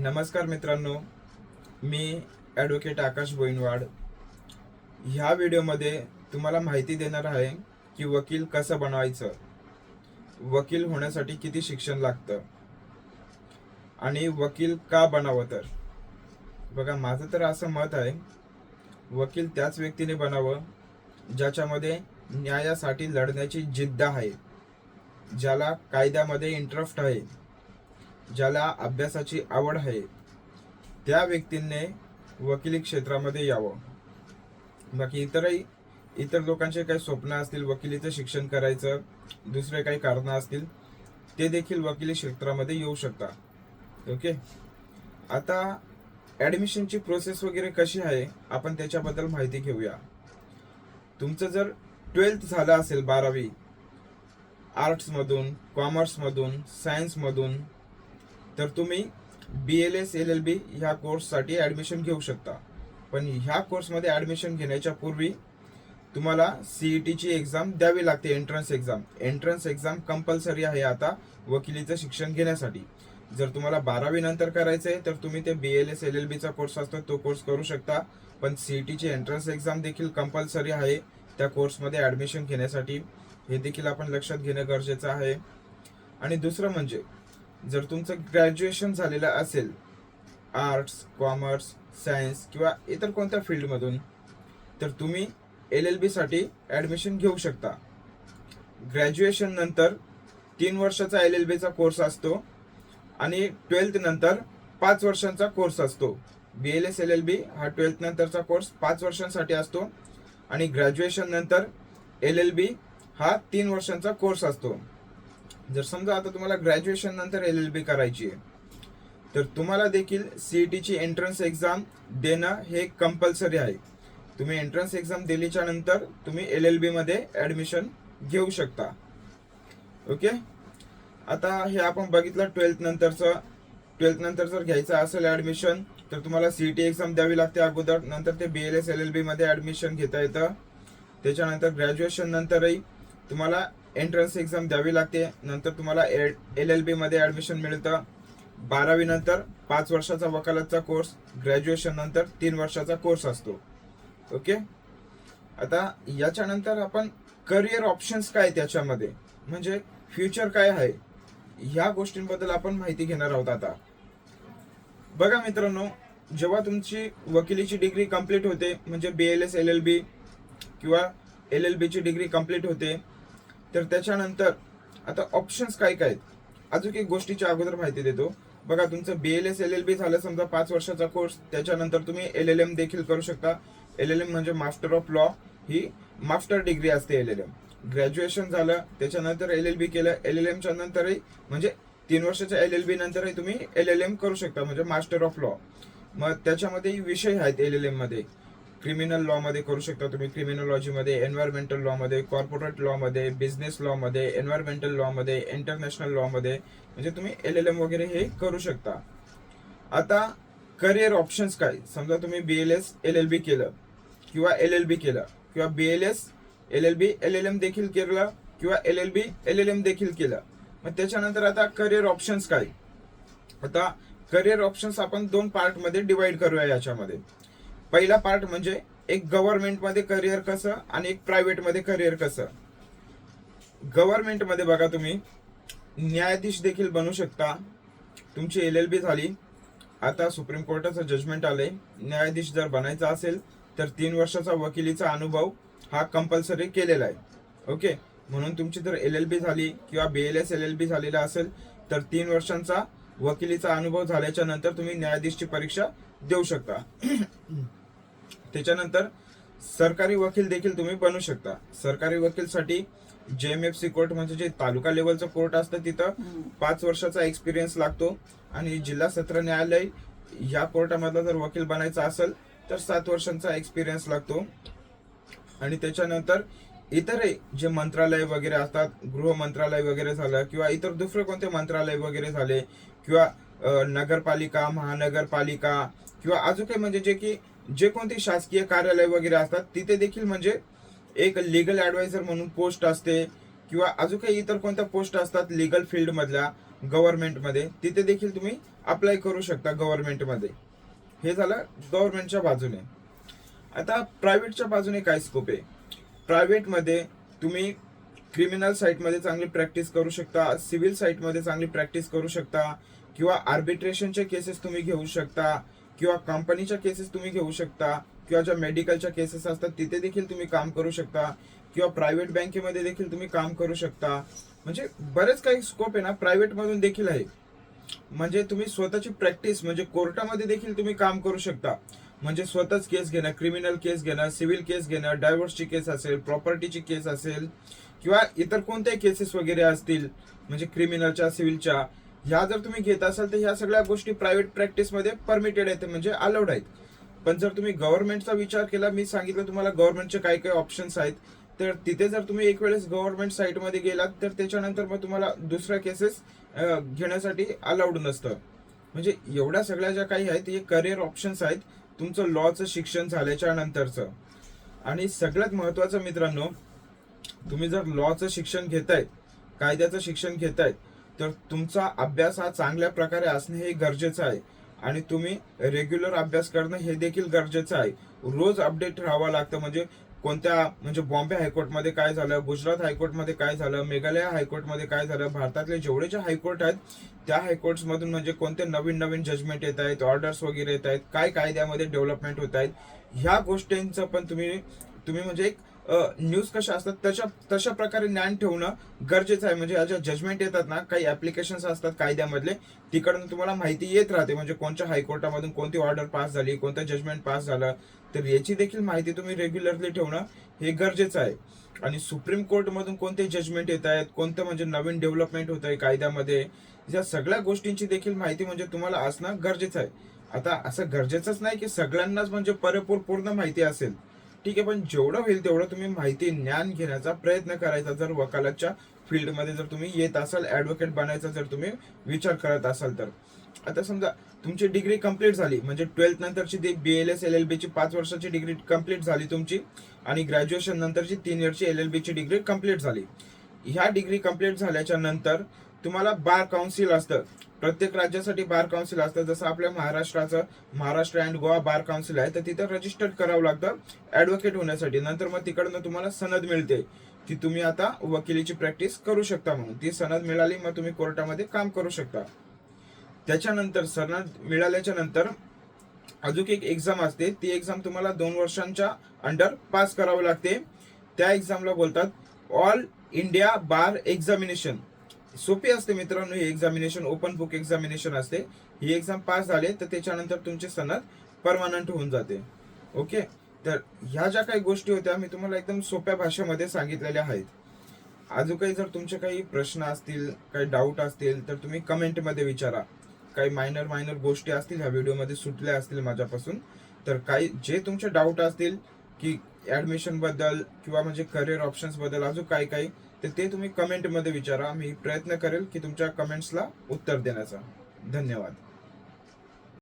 नमस्कार मित्रांनो मी ॲडव्होकेट आकाश बोईनवाड. ह्या व्हिडिओमध्ये तुम्हाला माहिती देणार आहे की वकील कसं बनवायचं? वकील होण्यासाठी किती शिक्षण लागतं? आणि वकील का बनावं तर? बघा माझं तर असं मत आहे वकील त्याच व्यक्तीने बनावं ज्याच्यामध्ये न्यायासाठी लढण्याची जिद्द आहे ज्याला कायद्यामध्ये इंटरेस्ट आहे. ज्याला अभ्यासाची आवड आहे त्या व्यक्तीने वकिली क्षेत्रामध्ये यावं. बाकी इतरही इतर लोकांचे काही स्वप्न असतील वकिलीचं शिक्षण करायचं दुसरे काही कारणं असतील ते देखील वकिली क्षेत्रामध्ये येऊ शकता ओके? आता ॲडमिशनची प्रोसेस वगैरे कशी आहे आपण त्याच्याबद्दल माहिती घेऊया. तुमचं जर ट्वेल्थ झालं असेल बारावी आर्ट्समधून कॉमर्समधून सायन्समधून तर तुम्ही B L S L L B ह्या कोर्ससाठी ॲडमिशन घेऊ शकता. पण ह्या कोर्समध्ये ॲडमिशन घेण्याच्या पूर्वी तुम्हाला सी ई टीची एक्झाम द्यावी लागते entrance exam entrance exam compulsory आहे आता वकिलीचं शिक्षण घेण्यासाठी. जर तुम्हाला बारावी नंतर करायचं आहे तर तुम्ही ते B L S L L बीचा कोर्स असतो तो कोर्स करू शकता. पण सी ई टीची एंट्रन्स एक्झाम देखील कंपल्सरी आहे त्या कोर्समध्ये ॲडमिशन घेण्यासाठी. हे देखील आपण लक्षात घेणं गरजेचं आहे. आणि दुसरं म्हणजे जर तुमचं ग्रॅज्युएशन झालेलं असेल आर्ट्स कॉमर्स सायन्स किंवा इतर कोणत्या फील्डमधून तर तुम्ही एल एल बीसाठी ॲडमिशन घेऊ शकता. ग्रॅज्युएशन नंतर तीन वर्षाचा एल एल बीचा कोर्स असतो आणि ट्वेल्थनंतर पाच वर्षांचा कोर्स असतो. B L S L L B हा ट्वेल्थनंतरचा कोर्स पाच वर्षांसाठी असतो आणि ग्रॅज्युएशन नंतर एल एल बी हा तीन वर्षांचा कोर्स असतो. जर समजा आता तुम्हाला ग्रॅज्युएशन नंतर एल एल बी करायची आहे तर तुम्हाला देखील सी ई टीची एंट्रन्स एक्झाम देणं हे कंपल्सरी आहे. तुम्ही एंट्रन्स एक्झाम दिलीच्या नंतर तुम्ही एल एल बीमध्ये ॲडमिशन घेऊ शकता. ओके आता हे आपण बघितलं ट्वेल्थ नंतरचं. ट्वेल्थ नंतर जर घ्यायचं असेल ॲडमिशन तर तुम्हाला सी टी एक्झाम द्यावी लागते अगोदर. नंतर ते B L S L L बीमध्ये ॲडमिशन घेता येतं. त्याच्यानंतर ग्रॅज्युएशन नंतरही तुम्हाला एंट्रन्स एक्झाम द्यावी लागते. नंतर तुम्हाला एल एल बीमध्ये ॲडमिशन मिळतं. बारावीनंतर पाच वर्षाचा वकालतचा कोर्स ग्रॅज्युएशन नंतर तीन वर्षाचा कोर्स असतो. ओके आता याच्यानंतर आपण करिअर ऑप्शन्स काय त्याच्यामध्ये? म्हणजे फ्युचर काय आहे? ह्या गोष्टींबद्दल आपण माहिती घेणार आहोत आता. बघा मित्रांनो जेव्हा तुमची वकिलीची डिग्री कंप्लीट होते म्हणजे B L S L L B किंवा एल एल बीची डिग्री कंप्लीट होते तर त्याच्यानंतर आता ऑप्शन्स काय काय आहेत? अजून एक गोष्टीच्या अगोदर माहिती देतो. बघा तुमचं B L S L L B झालं समजा पाच वर्षाचा कोर्स त्याच्यानंतर तुम्ही एल एल एम देखील करू शकता. एल एल एम म्हणजे मास्टर ऑफ लॉ ही मास्टर डिग्री असते एल एल एम ग्रॅज्युएशन झालं त्याच्यानंतर एल एल बी केलं. एल एल एमच्या नंतरही म्हणजे तीन वर्षाच्या एल एल बी नंतरही तुम्ही एल एल एम करू शकता म्हणजे मास्टर ऑफ लॉ मग त्याच्यामध्ये विषय आहेत एल एल एममध्ये. क्रिमिनल लॉ मध्ये करू शकता तुम्ही. क्रिमिनॉलॉजी मध्ये एन्व्हायरमेंटल लॉ मध्ये कॉर्पोरेट लॉ मध्ये बिझनेस लॉ मध्ये एन्व्हायरमेंटल लॉ मध्ये इंटरनॅशनल लॉ मध्ये म्हणजे तुम्ही एल एल एम वगैरे हे करू शकता. आता करिअर ऑप्शन्स काय? समजा तुम्ही B L S L L B केलं किंवा एल एल बी केलं किंवा B L S L L B L L M देखील केलं किंवा L L B L L M देखील केलं. मग त्याच्यानंतर आता करिअर ऑप्शन्स काय? आता करिअर ऑप्शन्स आपण दोन पार्टमध्ये डिवाइड करूया याच्यामध्ये. पहिला पार्ट म्हणजे एक गव्हर्नमेंटमध्ये करिअर कसं आणि एक प्रायव्हेटमध्ये करिअर कसं. गव्हर्नमेंटमध्ये बघा तुम्ही न्यायाधीश देखील बनू शकता. तुमची एल एल बी झाली. आता सुप्रीम कोर्टाचं जजमेंट आले न्यायाधीश जर बनायचा असेल तर तीन वर्षाचा वकिलीचा अनुभव हा कंपल्सरी केलेला आहे. ओके म्हणून तुमची जर एल एल बी झाली किंवा B L S L L B झालेला असेल तर तीन वर्षांचा वकिलीचा अनुभव झाल्याच्यानंतर तुम्ही न्यायाधीशची परीक्षा देऊ शकता. त्याच्यानंतर सरकारी वकील देखील तुम्ही बनू शकता. सरकारी वकीलसाठी जे एम एफ सी कोर्ट म्हणजे जे तालुका लेवलचं कोर्ट असतं तिथं पाच वर्षाचा एक्सपिरियन्स लागतो. आणि जिल्हा सत्र न्यायालय या कोर्टामधला जर वकील बनायचा असेल तर सात वर्षांचा एक्सपिरियन्स लागतो. आणि त्याच्यानंतर इतरही जे मंत्रालय वगैरे असतात गृह मंत्रालय वगैरे झालं किंवा इतर दुसरे कोणते मंत्रालय वगैरे झाले किंवा नगरपालिका महानगरपालिका किंवा अजून काही म्हणजे जे की जे कोणते शासकीय कार्यालय वगैरे असतात तिथे देखील म्हणजे एक लिगल ॲडवायझर म्हणून पोस्ट असते किंवा अजून काही इतर कोणत्या पोस्ट असतात लिगल फील्डमधल्या गव्हर्नमेंटमध्ये तिथे देखील तुम्ही अप्लाय करू शकता गव्हर्नमेंटमध्ये हे झालं गव्हर्नमेंटच्या बाजूने. आता प्रायव्हेटच्या बाजूने काय स्कोप आहे? प्रायव्हेटमध्ये तुम्ही क्रिमिनल साईटमध्ये चांगली प्रॅक्टिस करू शकता सिव्हिल साईटमध्ये चांगली प्रॅक्टिस करू शकता किंवा आर्बिट्रेशनचे केसेस तुम्ही घेऊ शकता किंवा कंपनीच्या केसेस तुम्ही घेऊ शकता किंवा ज्या मेडिकलच्या केसेस असतात तिथे देखील तुम्ही काम करू शकता किंवा प्रायव्हेट बँकेमध्ये देखील तुम्ही काम करू शकता. म्हणजे बरेच काही स्कोप आहे ना प्रायव्हेट मधून देखील आहे. म्हणजे तुम्ही स्वतःची प्रॅक्टिस म्हणजे कोर्टामध्ये देखील तुम्ही काम करू शकता. म्हणजे स्वतःच केस घेणं क्रिमिनल केस घेणं सिव्हिल केस घेणं डायव्होर्सची केस असेल प्रॉपर्टीची केस असेल किंवा इतर कोणत्याही केसेस वगैरे असतील म्हणजे क्रिमिनलच्या सिव्हिलच्या ह्या जर तुम्ही घेत असाल तर ह्या सगळ्या गोष्टी प्रायव्हेट प्रॅक्टिसमध्ये परमिटेड आहेत म्हणजे अलाउड आहेत. पण जर तुम्ही गव्हर्नमेंटचा विचार केला मी सांगितलं तुम्हाला गव्हर्नमेंटचे काय काय ऑप्शन्स आहेत तर तिथे जर तुम्ही एक वेळेस गव्हर्नमेंट साईटमध्ये गेलात तर त्याच्यानंतर मग तुम्हाला दुसऱ्या केसेस घेण्यासाठी अलाउड नसतं. म्हणजे एवढ्या सगळ्या ज्या काही आहेत हे करिअर ऑप्शन्स आहेत तुमचं लॉचं शिक्षण झाल्याच्या नंतरचं. आणि सगळ्यात महत्त्वाचं मित्रांनो तुम्ही जर लॉचं शिक्षण घेतायत कायद्याचं शिक्षण घेतायत तर तुमचा अभ्यास हा चांगल्या प्रकारे असणे हे गरजेचं आहे. आणि तुम्ही रेग्युलर अभ्यास करणं हे देखील गरजेचं आहे. रोज अपडेट राहावं लागतं. म्हणजे कोणत्या म्हणजे बॉम्बे हायकोर्टमध्ये काय झालं गुजरात हायकोर्टमध्ये काय झालं मेघालय हायकोर्टमध्ये काय झालं भारतातले जेवढे जे हायकोर्ट आहेत त्या हायकोर्ट्समधून म्हणजे कोणते नवीन नवीन जजमेंट येत आहेत ऑर्डर्स वगैरे येत आहेत काय कायद्यामध्ये डेव्हलपमेंट होत आहेत ह्या गोष्टींचं पण तुम्ही तुम्ही म्हणजे एक न्यूज कशा असतात तशा तशा प्रकारे ज्ञान ठेवणं गरजेचं आहे. म्हणजे ज्या जजमेंट येतात ना काही ऍप्लिकेशन्स असतात कायद्यामधले तिकडून तुम्हाला माहिती येत राहते. म्हणजे कोणत्या हायकोर्टामधून कोणती ऑर्डर पास झाली कोणतं जजमेंट पास झालं तर याची देखील माहिती तुम्ही रेग्युलरली ठेवणं हे गरजेचं आहे. आणि सुप्रीम कोर्टमधून कोणते जजमेंट येत आहेत कोणतं म्हणजे नवीन डेव्हलपमेंट होत आहे कायद्यामध्ये या सगळ्या गोष्टींची देखील माहिती म्हणजे तुम्हाला असणं गरजेचं आहे. आता असं गरजेचंच नाही की सगळ्यांनाच म्हणजे पुरेपूर पूर्ण माहिती असेल. ठीक आहे पण जेवढं होईल तेवढं तुम्ही माहिती ज्ञान घेण्याचा प्रयत्न करायचा जर वकालतच्या फील्डमध्ये जर तुम्ही येत असाल ऍडव्होकेट बनायचा जर तुम्ही विचार करत असाल तर. आता समजा तुमची डिग्री कंप्लीट झाली म्हणजे ट्वेल्थ नंतरची ती B L S L L B ची पाच वर्षाची डिग्री कंप्लीट झाली तुमची आणि ग्रॅज्युएशन नंतरची तीन इयरची एल एल बीची डिग्री कंप्लीट झाली. ह्या डिग्री कंप्लीट झाल्याच्यानंतर तुम्हाला बार काउन्सिल असतं. प्रत्येक राज्यासाठी बार काउन्सिल असतं. जसं आपल्या महाराष्ट्राचं Maharashtra and Goa bar council आहे तर तिथं रजिस्टर्ड करावं लागतं. ऍडव्होकेट होण्यासाठी. नंतर मग तिकडनं तुम्हाला सनद मिळते की तुम्ही आता वकिलीची प्रॅक्टिस करू शकता म्हणून. ती सनद मिळाली मग तुम्ही कोर्टामध्ये काम करू शकता. त्याच्यानंतर सनद मिळाल्याच्या नंतर अजून एक एक्झाम असते. ती एक्झाम तुम्हाला दोन वर्षांच्या अंडर पास करावं लागते. त्या एक्झामला बोलतात ऑल इंडिया बार एक्झामिनेशन सोपी असते मित्रांनो ही एक्झामिनेशन ओपन बुक एक्झामिनेशन असते. ही एक्झाम पास झाले तर त्याच्यानंतर तुमची सनद परमानंट होऊन जाते. ओके तर ह्या ज्या काही गोष्टी होत्या मी तुम्हाला एकदम सोप्या भाषेमध्ये सांगितलेल्या आहेत. अजून काही जर तुमचे काही प्रश्न असतील काही डाऊट असतील तर तुम्ही कमेंटमध्ये विचारा. काही मायनर मायनर गोष्टी असतील ह्या व्हिडिओमध्ये सुटल्या असतील माझ्यापासून तर काही जे तुमचे डाऊट असतील की ऍडमिशनबद्दल किंवा म्हणजे करिअर ऑप्शन्सबद्दल अजून काही काही तर ते तुम्ही कमेंटमध्ये विचारा. मी प्रयत्न करेल की तुमच्या कमेंट्सला उत्तर देण्याचा. धन्यवाद.